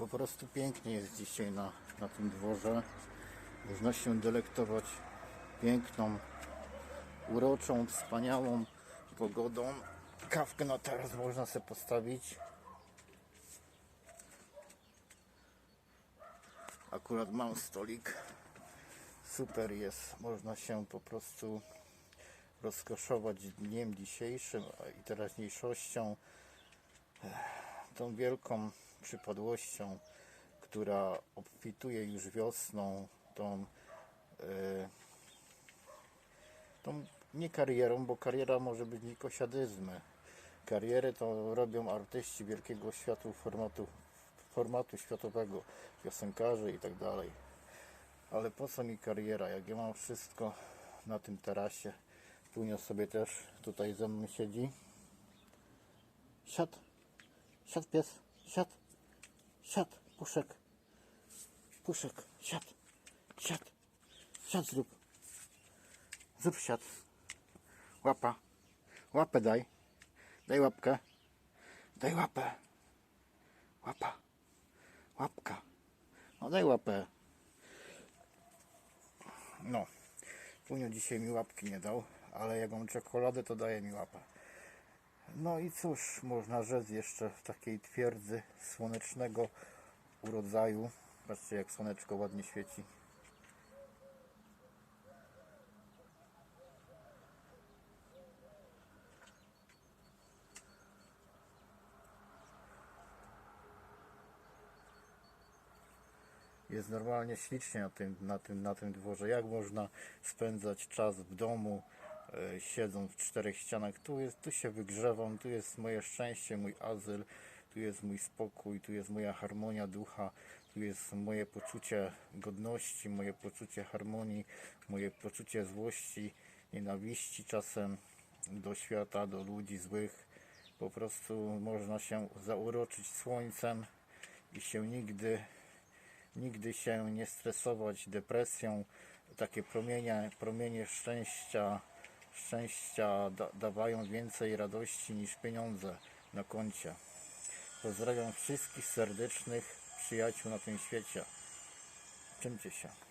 Po prostu pięknie jest dzisiaj na, na tym dworze. Można się delektować piękną, uroczą, wspaniałą pogodą. Kawkę na teraz można sobie postawić. Akurat mam stolik. Super jest. Można się po prostu rozkoszować dniem dzisiejszym i teraźniejszością. Tą wielką przypadłością, która obfituje już wiosną, tą, e, tą nie karierą, bo kariera może być tylko siadyzmy. Kariery to robią artyści wielkiego światu formatu, formatu światowego, piosenkarze i tak dalej. Ale po co mi kariera, jak ja mam wszystko na tym tarasie. Punio sobie też tutaj ze mną siedzi. Siad, siad pies, siad, siad, puszek, puszek, siad, siad, siad zrób, zrób siad, łapa, łapę daj, daj łapkę, daj łapę, łapa, łapka, no daj łapę. No, Punio dzisiaj mi łapki nie dał, ale jak mam czekoladę, to daje mi łapę. No i cóż, można rzec jeszcze w takiej twierdzy słonecznego urodzaju. Patrzcie, jak słoneczko ładnie świeci. Jest normalnie ślicznie na tym, na tym, na tym dworze. Jak można spędzać czas w domu, e, siedząc w czterech ścianach? Tu, jest, tu się wygrzewam, tu jest moje szczęście, mój azyl, tu jest mój spokój, tu jest moja harmonia ducha, tu jest moje poczucie godności, moje poczucie harmonii, moje poczucie złości, nienawiści czasem do świata, do ludzi złych. Po prostu można się zauroczyć słońcem i się nigdy nigdy się nie stresować depresją. Takie promienie, promienie szczęścia, szczęścia da, dawają więcej radości niż pieniądze na koncie. Pozdrawiam wszystkich serdecznych przyjaciół na tym świecie. Czymcie się.